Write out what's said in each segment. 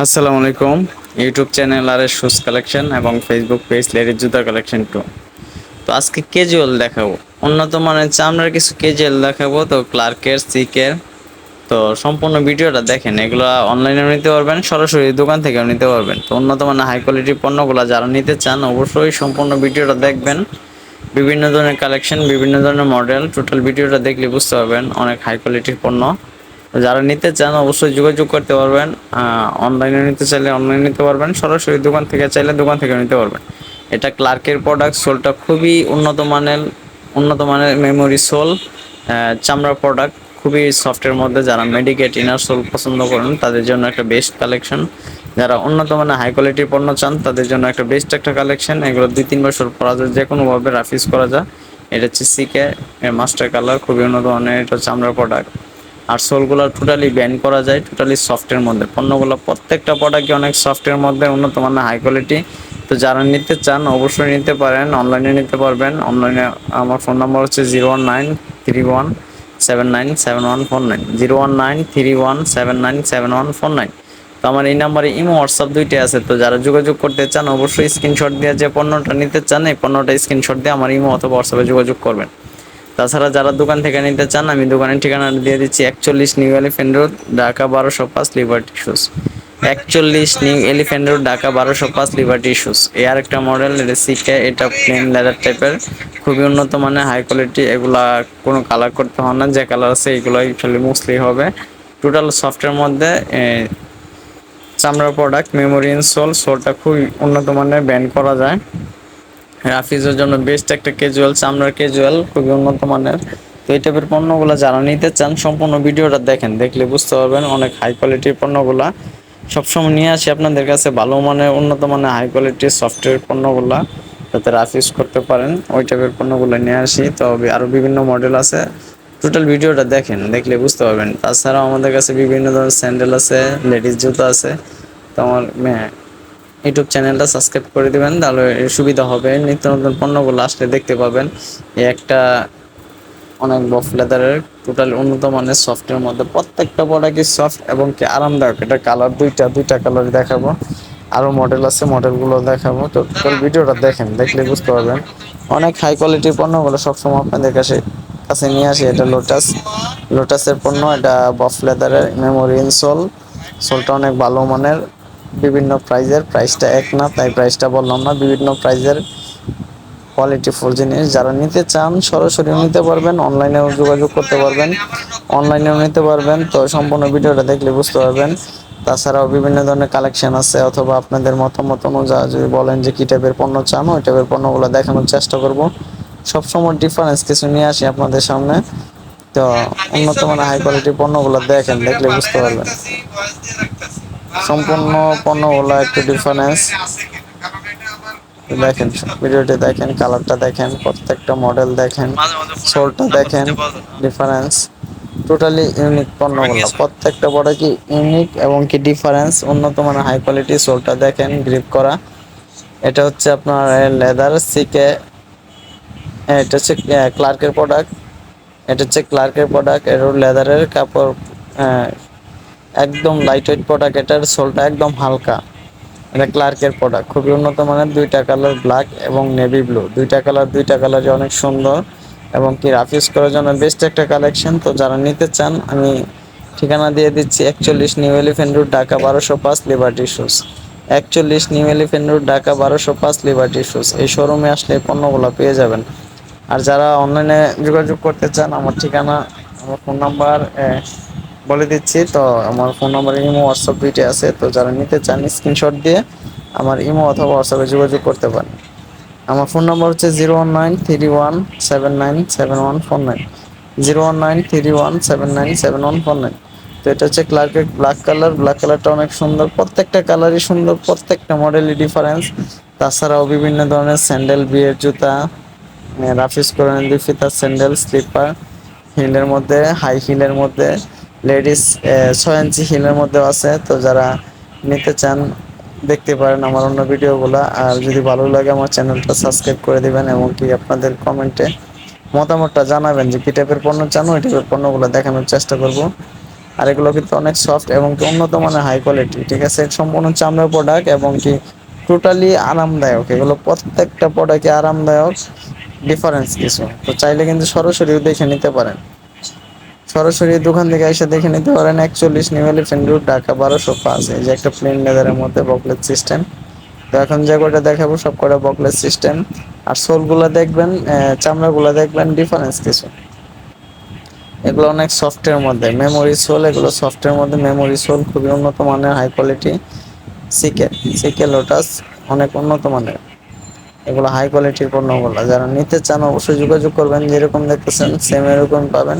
আসসালামু আলাইকুম। YouTube channel R S shoes collection এবং ফেসবুক পেজ লেডিস জুতা কালেকশন টু তো আজকে কেজুয়াল দেখাবো। উন্নত মানের চামড়ার কিছু কেজুয়াল দেখাবো। তো ক্লার্কের সিকের তো সম্পূর্ণ ভিডিওটা দেখেন, এগুলো অনলাইনেও নিতে পারবেন, সরাসরি দোকান থেকেও নিতে পারবেন। তো উন্নত মানের হাই কোয়ালিটির পণ্যগুলো যারা নিতে চান, অবশ্যই সম্পূর্ণ ভিডিওটা দেখবেন। বিভিন্ন ধরনের কালেকশন বিভিন্ন ধরনের মডেল টোটাল ভিডিওটা দেখলে বুঝতে পারবেন অনেক হাই কোয়ালিটির পণ্য। যারা নিতে চান অবশ্যই যোগাযোগ করতে পারবেন অনলাইনে নিতে চাইলে অনলাইনে নিতে পারবেন, সরাসরি দোকান থেকে চাইলে দোকান থেকে নিতে পারবেন। এটা ক্লার্কের প্রোডাক্ট সোলটা খুবই উন্নত মানের উন্নত মানের মেমোরি সোল চামড়া প্রোডাক্ট খুবই সফটের মধ্যে যারা মেডিকেট ইনার সোল পছন্দ করেন, তাদের জন্য একটা বেস্ট কালেকশন যারা উন্নত মানের হাই কোয়ালিটির পণ্য চান, তাদের জন্য একটা বেস্ট একটা কালেকশন এগুলো দুই, তিন বছর পরা যায় যে কোনোভাবে রাফিজ করা যায়। এটা হচ্ছে সিকে মাস্টার কালার খুবই উন্নত মানের, এটা চামড়া প্রোডাক্ট আর সোলগুলো টোটালি ব্যান করা যায় টোটালি সফটের মধ্যে। পণ্যগুলো প্রত্যেকটা প্রোডাক্টই অনেক সফটের মধ্যে, উন্নত মানের হাই কোয়ালিটি তো যারা নিতে চান, অবশ্যই নিতে পারেন অনলাইনে নিতে পারবেন। অনলাইনে আমার ফোন নাম্বার হচ্ছে zero one nine three one seven nine seven one four nine zero one nine three one seven nine seven one four nine তো আমার এই নাম্বারে ইমো হোয়াটসঅ্যাপ দুইটাই আছে। তো যারা যোগাযোগ করতে চান, অবশ্যই স্ক্রিনশট দিয়ে যে পণ্যটা নিতে চান, এই পণ্যটা স্ক্রিনশট দিয়ে আমার ইমো অথবা হোয়াটসঅ্যাপে যোগাযোগ করবেন। তাছাড়া যারা দোকান থেকে নিতে চান, আমি দোকানের ঠিকানা দিয়ে দিচ্ছি একচল্লিশ নিউ এলিফেন্ট রোড, ঢাকা বারোশো পাঁচ লিবার্টি শুজ একচল্লিশ নিউ এলিফেন্ট রোড, ঢাকা বারোশো পাঁচ লিবার্টি শুজ এ আর একটা মডেল, এটা সিকে এটা প্লেন লেদার টাইপের খুবই উন্নত মানের হাই কোয়ালিটি এগুলা কোনো কালার করতে হয় না, যে কালার আছে এগুলো খালি মুসলি হবে। টোটাল সফটের মধ্যে চামড়া প্রোডাক্ট মেমোরি ইনসোল সোলটা খুবই উন্নত মানের ব্যান্ড করা যায়। রাফিজের জন্য বেস্ট একটা ক্যাজুয়াল চামড়ার ক্যাজুয়াল খুবই উন্নত মানের। তো এই টাইপের পণ্যগুলো যারা নিতে চান, সম্পূর্ণ ভিডিওটা দেখেন, দেখলে বুঝতে পারবেন অনেক হাই কোয়ালিটির পণ্যগুলা। সবসময় নিয়ে আসি আপনাদের কাছে, ভালো মানের, উন্নত মানের হাই কোয়ালিটির সফটওয়্যার পণ্যগুলা, যাতে রাফ ইউজ করতে পারেন, ওই টাইপের পণ্যগুলো নিয়ে আসি। তবে আরও বিভিন্ন মডেল আছে। টোটাল ভিডিওটা দেখেন, দেখলে বুঝতে পারবেন। তাছাড়াও আমাদের কাছে বিভিন্ন ধরনের স্যান্ডেল আছে লেডিস জুতো আছে। তো আমার ইউটিউব চ্যানেলটা সাবস্ক্রাইব করে দেবেন, তাহলে সুবিধা হবে। নিত্য নতুন পণ্যগুলো আসলে দেখতে পাবেন। এই একটা অনেক বফ লেদারের টোটাল উন্নত মানের সফটের মধ্যে প্রত্যেকটা প্রোডাক্টই সফট এবং কি আরামদায়ক। এটা কালার দুইটা দুইটা কালার দেখাবো। আরও মডেল আছে মডেলগুলো দেখাবো। তো টোটাল ভিডিওটা দেখেন, দেখলে বুঝতে পারবেন। অনেক হাই কোয়ালিটির পণ্যগুলো সবসময় আপনাদের কাছে কাছে নিয়ে আসি। এটা লোটাস লোটাসের পণ্য, এটা বফ লেদারের মেমোরি ইনসোল সোলটা অনেক ভালো মানের। বিভিন্ন প্রাইজের প্রাইসটা এক না, তাই প্রাইসটা বললাম না। বিভিন্ন প্রাইজের কোয়ালিটি ফুল জিনিস। যারা নিতে চান সরাসরি নিতে পারবেন অনলাইনেও যোগাযোগ করতে পারবেন অনলাইনেও নিতে পারবেন। তো সম্পূর্ণ ভিডিওটা দেখলে বুঝতে পারবেন। তাছাড়াও বিভিন্ন ধরনের কালেকশন আছে, অথবা আপনাদের মতামত অনুযায়ী যদি বলেন যে কী টাইপের পণ্য চান, ওই টাইপের পণ্যগুলো দেখানোর চেষ্টা করব। সবসময় ডিফারেন্স কিছু নিয়ে আসি আপনাদের সামনে। তো উন্নত মানের হাই কোয়ালিটির পণ্যগুলো দেখেন, দেখলে বুঝতে পারবেন। সম্পূর্ণ পণ্যগুলো একটু ডিফারেন্স দেখেন ভিডিওটি দেখেন কালারটা দেখেন প্রত্যেকটা মডেল দেখেন সোলটা দেখেন ডিফারেন্স টোটালি ইউনিক পণ্যগুলো প্রত্যেকটা বড় কি ইউনিক এবং কি ডিফারেন্স উন্নত মানের হাই কোয়ালিটি সোলটা দেখেন গ্রিপ করা। এটা হচ্ছে আপনার লেদার সিকে এটা হচ্ছে ক্লার্কের প্রোডাক্ট এটা হচ্ছে ক্লার্কের প্রোডাক্টের লেদারের কাপড় একদম লাইট ওয়েট প্রোডাক্ট এটার সোলটা একদম হালকা। এটা ক্লার্কের প্রোডাক্ট খুবই উন্নত মানের, দুইটা কালার ব্ল্যাক এবং নেভি ব্লু দুইটা কালার দুইটা কালারই অনেক সুন্দর এবং কি রাফিস করার জন্য বেস্ট একটা কালেকশন তো যারা নিতে চান, আমি ঠিকানা দিয়ে দিচ্ছি একচল্লিশ নিউ এলিফেন্ট রুট ঢাকা বারোশো পাঁচ লিবার্টি শুজ একচল্লিশ নিউ এলিফেন্ট রুট ঢাকা বারোশো পাঁচ লিবার্টি শুজ এই শোরুমে আসলে এই পণ্যগুলো পেয়ে যাবেন। আর যারা অনলাইনে যোগাযোগ করতে চান, আমার ঠিকানা, আমার ফোন নাম্বার বলে দিচ্ছি, তো আমার ফোন নাম্বার, ইমো হোয়াটসঅ্যাপ দুইটা আছে, তো যারা নিতে চান স্ক্রিনশট দিয়ে আমার ইমো অথবা হোয়াটসঅ্যাপে যোগাযোগ করতে পারেন। আমার ফোন নাম্বার হচ্ছে zero one nine three one seven nine seven one four nine. Zero one nine three one seven nine seven one four nine. তো এটা হচ্ছে ক্লার্কের ব্ল্যাক কালার ব্ল্যাক কালারটা অনেক সুন্দর, প্রত্যেকটা কালারই সুন্দর, প্রত্যেকটা মডেলই ডিফারেন্স তাছাড়াও বিভিন্ন ধরনের স্যান্ডেল বিয়ের জুতা রাফিস করেন দুই ফিতার স্যান্ডেল স্লিপার হিলের মধ্যে হাই হিলের মধ্যে। লেডিস ছয় ইঞ্চি হিলের মধ্যেও আছে, তো যারা নিতে চান, দেখতে পারেন আমার অন্য ভিডিওগুলো। আর যদি ভালো লাগে, আমার চ্যানেলটা সাবস্ক্রাইব করে দিবেন, এবং কি আপনাদের কমেন্টে মতামতটা জানাবেন যে কী টাইপের পণ্য চান, ওই টাইপের পণ্যগুলো দেখানোর চেষ্টা করব। আর এগুলো কিন্তু অনেক সফট এবং উন্নত মানের হাই কোয়ালিটি ঠিক আছে? সম্পূর্ণ চামড়ার প্রোডাক্ট এবং কি টোটালি আরামদায়ক। এগুলো প্রত্যেকটা প্রোডাক্টই আরামদায়ক ডিফারেন্স কিছু। তো চাইলে কিন্তু সরাসরিও দেখে নিতে পারেন। সরাসরি দোকান থেকে এসে দেখে নিতে পারেন একচল্লিশ নিউ এলিফেন্ট রোড ঢাকা বারোশো পাঁচ। এই যে একটা প্লেন লেদারের মধ্যে বকলেট সিস্টেম। তো এখন যে কটা দেখাবো, সব কটা বকলেট সিস্টেম। আর সোলগুলো দেখবেন চামড়াগুলো দেখবেন ডিফারেন্স কিছু। এগুলো অনেক সফটের মধ্যে। মেমোরি সোল এগুলো সফটের মধ্যে। মেমোরি সোল খুবই উন্নত মানের high quality CK CK Lotus অনেক উন্নত মানের। এগুলো হাই কোয়ালিটির পণ্যগুলো। যারা নিতে চান অবশ্যই যোগাযোগ করবেন, যেরকম দেখতেছেন সেম এরকম পাবেন।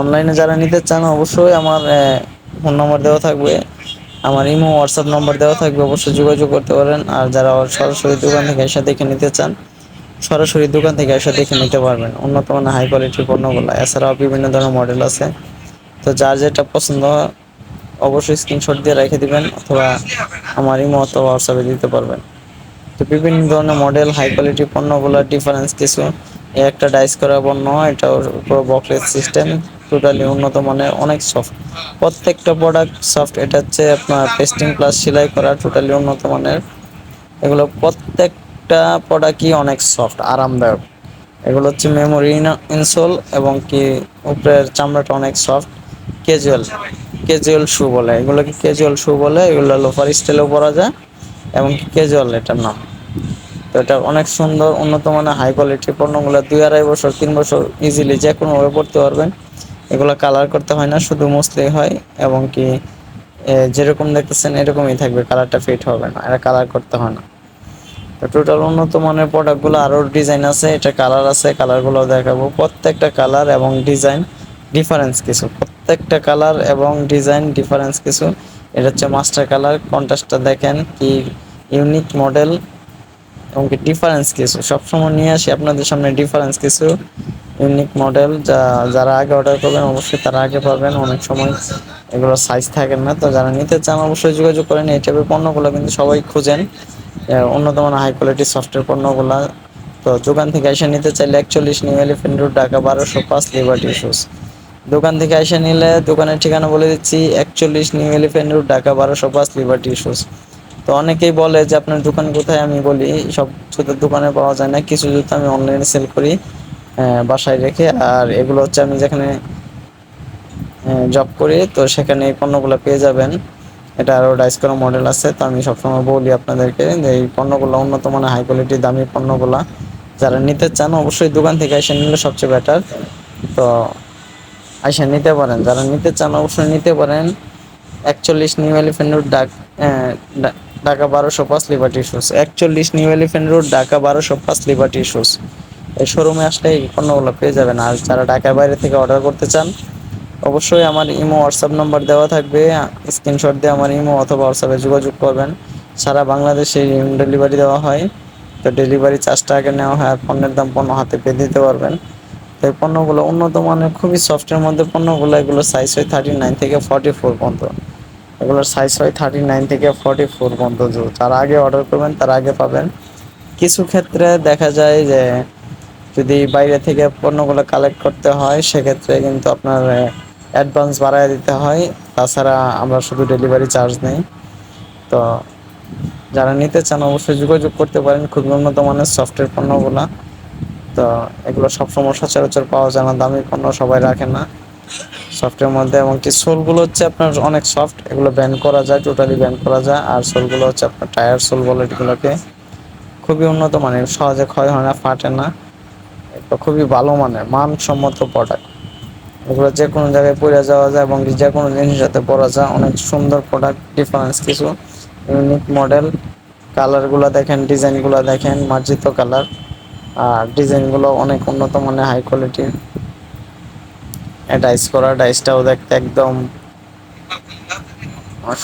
অনলাইনে যারা নিতে চান, অবশ্যই আমার ফোন নম্বর দেওয়া থাকবে। আমার ইমো হোয়াটসঅ্যাপ নম্বর দেওয়া থাকবে, অবশ্যই যোগাযোগ করতে পারেন। আর যারা সরাসরি দোকান থেকে এসে দেখে নিতে চান, সরাসরি দোকান থেকে এসে দেখে নিতে পারবেন। উন্নত মানের হাই কোয়ালিটির পণ্যগুলো। এছাড়াও বিভিন্ন ধরনের মডেল আছে। তো যার যেটা পছন্দ অবশ্যই স্ক্রিনশট দিয়ে রেখে দিবেন, অথবা আমার ইমো অথবা হোয়াটসঅ্যাপে দিতে পারবেন। তো বিভিন্ন ধরনের মডেল হাই কোয়ালিটি পণ্যগুলোর ডিফারেন্স কিছু। একটা ডাইস করা পণ্য উপর বকলেস সিস্টেম টোটালি উন্নত মানের অনেক সফট প্রত্যেকটা প্রোডাক্ট সফট এটা হচ্ছে আপনার পেস্টিং প্লাস সেলাই করা টোটালি উন্নত মানের। এগুলো প্রত্যেকটা প্রোডাক্টই অনেক সফট আরামদায়ক। এগুলো হচ্ছে মেমোরি ইনসোল এবং কি উপরের চামড়াটা অনেক সফট ক্যাজুয়াল ক্যাজুয়াল শু বলে। এগুলোকে ক্যাজুয়াল শু বলে, এগুলো লোফার স্টাইলেও পরা যায় এবং কি ক্যাজুয়াল এটার নাম। তো এটা অনেক সুন্দর, উন্নত মানের হাই কোয়ালিটির পণ্যগুলো দুই আড়াই বছর, তিন বছর ইজিলি যে কোনোভাবে পড়তে পারবেন। এগুলো কালার করতে হয় না, শুধু মুছলেই হয় এবং কি যেরকম দেখতেছেন এরকমই থাকবে কালারটা ফিট হবে না এটা কালার করতে হয় না। তো টোটাল উন্নত মানের প্রোডাক্টগুলো আরও ডিজাইন আছে, এটা কালার আছে কালারগুলো দেখাবো। প্রত্যেকটা কালার এবং ডিজাইন ডিফারেন্স কিছু, প্রত্যেকটা কালার এবং ডিজাইন ডিফারেন্স কিছু। এটা হচ্ছে মাস্টার কালার কন্ট্রাস্টটা দেখেন কি ইউনিক মডেল এবং কি ডিফারেন্স কিছু। সবসময় নিয়ে আসি, আপনাদের সামনে ডিফারেন্স কিছু। ইউনিক মডেল যা, যারা আগে অর্ডার করবেন, অবশ্যই তারা আগে পাবেন। অনেক সময় এগুলো সাইজ থাকে না। তো যারা নিতে চান, অবশ্যই যোগাযোগ করেন এই টাইপের পণ্যগুলো কিন্তু সবাই খুঁজেন। মানের হাই কোয়ালিটি সফটওয়্যার পণ্যগুলো। তো দোকান থেকে এসে নিতে চাইলে একচল্লিশ নিউ এলিফেন্ট রোড ঢাকা বারোশো পাঁচ লিবার্টি শুজ দোকান থেকে এসে নিলে দোকানের ঠিকানা বলে দিচ্ছি, একচল্লিশ নিউ এলিফেন্ট রোড ঢাকা বারোশো পাঁচ লিবার্টি শুজ তো অনেকেই বলে যে, আপনার দোকান কোথায়? আমি বলি, সব জুতোর দোকানে পাওয়া যায় না। কিছু জুতো আমি অনলাইনে সেল করি বাসায় রেখে, আর এগুলো হচ্ছে আমি যেখানে জব করি, তো সেখানে এই পণ্যগুলো পেয়ে যাবেন। এটা আরও ডাইস করা মডেল আছে, তো আমি সবসময় বলি আপনাদেরকে যে এই পণ্যগুলো উন্নত মানের হাই কোয়ালিটির দামি পণ্যগুলো যারা নিতে চান, অবশ্যই দোকান থেকে এসে নিলে সবচেয়ে বেটার তো এসে নিতে পারেন। যারা নিতে চান, অবশ্যই নিতে পারেন। একচল্লিশ নিউ এলিফেন্ট রোড ডাক ঢাকা বারোশো পাঁচ লিবার্টি শুজ একচল্লিশ নিউ এলিফেন্ট রোড ঢাকা বারোশো পাঁচ লিবার্টি শুজ এই শোরুমে আসলে এই পণ্যগুলো পেয়ে যাবেন। আর যারা ঢাকার বাইরে থেকে অর্ডার করতে চান, অবশ্যই আমার ইমো হোয়াটসঅ্যাপ নাম্বার দেওয়া থাকবে। স্ক্রিনশট দিয়ে আমার ইমো অথবা হোয়াটসঅ্যাপে যোগাযোগ করবেন। সারা বাংলাদেশে হোম ডেলিভারি দেওয়া হয়। তো ডেলিভারি চার্জটা আগে নেওয়া হয় আর পণ্যের দাম পণ্য হাতে পেয়ে দিতে পারবেন। তো এই পণ্যগুলো উন্নত মানের, খুবই সফটের মধ্যে পণ্যগুলো, এগুলো সাইজ হয় থার্টি নাইন থেকে ফর্টি ফোর পর্যন্ত। এগুলোর সাইজ হয় থার্টি নাইন থেকে ফর্টি ফোর পর্যন্ত। যারা আগে অর্ডার করবেন, তারা আগে পাবেন। কিছু ক্ষেত্রে দেখা যায় যে যদি বাইরে থেকে পণ্যগুলো কালেক্ট করতে হয়, সেক্ষেত্রে কিন্তু আপনার অ্যাডভান্স বাড়ায় দিতে হয়। তাছাড়া আমরা শুধু ডেলিভারি চার্জ নেই। তো যারা নিতে চান, অবশ্যই যোগাযোগ করতে পারেন। খুব উন্নত মানের সফটওয়্যার পণ্যগুলো। তো এগুলো সবসময় সচরাচর পাওয়া যায় না। দামি পণ্য সবাই রাখে না। সফটের মধ্যে এবং কি সোলগুলো হচ্ছে আপনার অনেক সফট এগুলো ব্যান করা যায় টোটালি ব্যান করা যায়। আর সোলগুলো হচ্ছে আপনার টায়ার সোল বলে এগুলোকে খুবই উন্নত মানের, সহজে ক্ষয় হয় না, ফাটে না। খুবই ভালো মানের, মানসম্মত প্রোডাক্ট এগুলো যে কোনো জায়গায় পরে যাওয়া যায় এবং যে কোনো জিনিসের সাথে পরা যায়। অনেক সুন্দর প্রোডাক্ট ডিফারেন্স কিছু। ইউনিক মডেল কালারগুলো দেখেন ডিজাইনগুলো দেখেন, মার্জিত কালার আর ডিজাইনগুলো অনেক উন্নত মানের হাই কোয়ালিটির ডাইস করা ডাইসটাও দেখতে একদম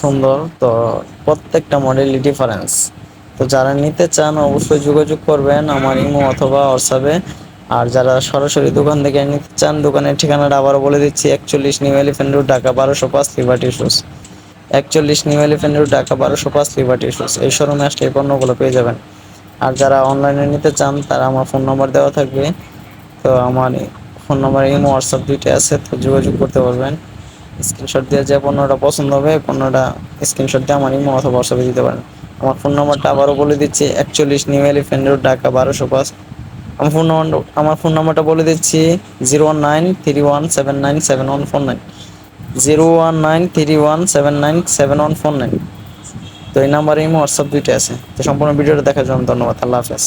সুন্দর। তো প্রত্যেকটা মডেলই ডিফারেন্স তো যারা নিতে চান, অবশ্যই যোগাযোগ করবেন আমার ইমো অথবা হোয়াটসঅ্যাপে। আর যারা সরাসরি দোকান থেকে নিতে চান, দোকানের ঠিকানাটা আবারও বলে দিচ্ছি, একচল্লিশ নিউ এলিফেন্ট রোড, ঢাকা বারোশো পাঁচ লিবার্টি শুজ একচল্লিশ নিউ এলিফেন্ট রোড, ঢাকা বারোশো পাঁচ লিবার্টি শুজ এই শোরুমে আসলে এই পণ্যগুলো পেয়ে যাবেন। আর যারা অনলাইনে নিতে চান, তারা আমার ফোন নম্বর দেওয়া থাকবে। তো আমার ফোন নম্বর, ইমো, হোয়াটসঅ্যাপ দুইটা আছে, তো যোগাযোগ করতে পারবেন। স্ক্রিনশট দিয়ে যে পণ্যটা পছন্দ হবে পণ্যটা স্ক্রিনশট দিয়ে আমার ইমো অথবা হোয়াটসঅ্যাপে দিতে পারেন। আমার ফোন নাম্বারটা আবারও বলে দিচ্ছি, একচল্লিশ নিউ এলিফেন্ট রোড, ঢাকা বারোশো পাঁচ আমার ফোন নাম্বার আমার ফোন নাম্বারটা বলে দিচ্ছি zero one nine three one seven nine seven one four nine zero one nine three one seven nine seven one four nine তো এই নাম্বারে ইমো হোয়াটসঅ্যাপ দুইটা আছে। তো সম্পূর্ণ ভিডিওটা দেখার জন্য ধন্যবাদ। আল্লাহ হাফেজ।